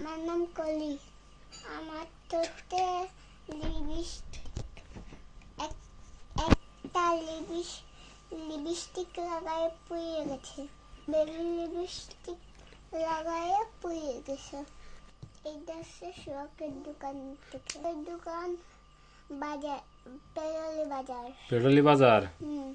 আমার নাম কলি আমার তোতে লিপস্টিক এক- একটা লিপিস লিপস্টিক লাগায় পুড়িয়ে গেছে বেবি লিপস্টিক লাগায় পুড়িয়ে গেছে। এইটা হচ্ছে শখের দোকান থেকে দোকান বাজার পেরোলি বাজার। পেট্রোলি বাজার? হুম।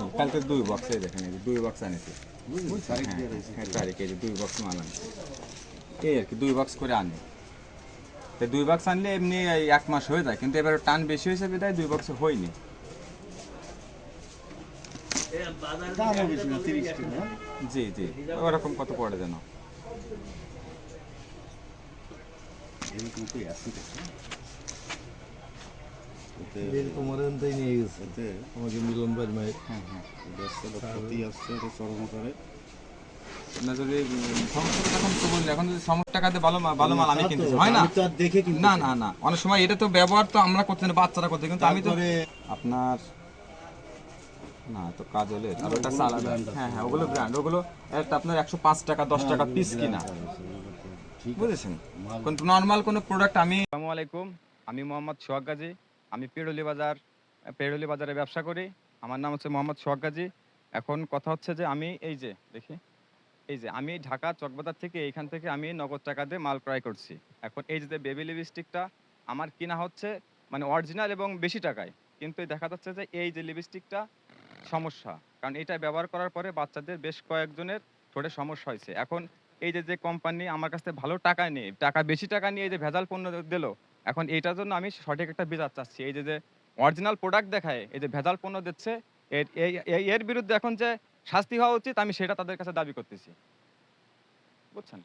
লিপস্টিক কালকে দুই বক্স দেখেন দুই বক্স আনেছি। হ্যাঁ তারিখ দুই বক্স মাল আনছি। এই আর কি দুই বক্স করে আনি। তো দুই বক্স আনলে এমনি এক মাস হয়ে যায় কিন্তু এবার টান বেশি হয়েছে বিদায় দুই বক্স হয়নি। জি জি ওরকম কত পড়ে যেন। এরকম তো আশি টাকা এতে এই তোমার এনতেই নিয়ে গেছে। আমাকে মিলন বাড়ি মায়ের। হ্যাঁ হ্যাঁ। এটা হচ্ছে ক্ষতি আসছে চরমকারে না যদি উম, সমস্যাটা তখন এখন যদি সমস্ত টাকাতে ভালো ভালো মাল আমি কিনতে হয় না? আমি তো আর দেখে না না না। অনেক সময় এটা তো ব্যবহার তো আমরা করতে না বাচ্চারা করতে কিন্তু আমি তো আপনার না তো কাজলের আর ওটা আলাদা হ্যাঁ হ্যাঁ ওগুলো ব্র্যান্ড ওগুলো একটা আপনার একশো পাঁচ টাকা দশ টাকা পিস কিনা। ঠিক বুঝেছেন? কিন্তু নর্মাল কোনো প্রোডাক্ট আমি আসসালামু আলাইকুম আমি মোহাম্মদ সোহাগ গাজী। আমি পেরোলি বাজার, পেরোলি বাজারে ব্যবসা করি। আমার নাম হচ্ছে মোহাম্মদ সোহাগ গাজী এখন কথা হচ্ছে যে আমি এই যে, দেখি, এই যে আমি ঢাকা চকবাজার থেকে এইখান থেকে আমি নগদ টাকা দিয়ে মাল ক্রয় করছি। এখন এই যে বেবি লিপস্টিকটা, আমার কিনা হচ্ছে মানে অরিজিনাল এবং বেশি টাকায়। কিন্তু দেখা যাচ্ছে যে এই যে লিপস্টিকটা সমস্যা। কারণ এটা ব্যবহার করার পরে বাচ্চাদের বেশ কয়েকজনের ঠোঁটে সমস্যা হয়েছে। এখন এই যে যে কোম্পানি আমার কাছ থেকে ভালো টাকা নিয়ে, টাকা, বেশি টাকা নিয়ে এই যে ভেজাল পণ্য দিল এখন এইটার জন্য আমি সঠিক একটা বিচার চাচ্ছি। এই যে যে অরিজিনাল প্রোডাক্ট দেখায়, এই যে ভেজাল পণ্য দিচ্ছে, এর এর বিরুদ্ধে এখন যে শাস্তি হওয়া উচিত, আমি সেটা তাদের কাছে দাবি করতেছি। বুঝছেন?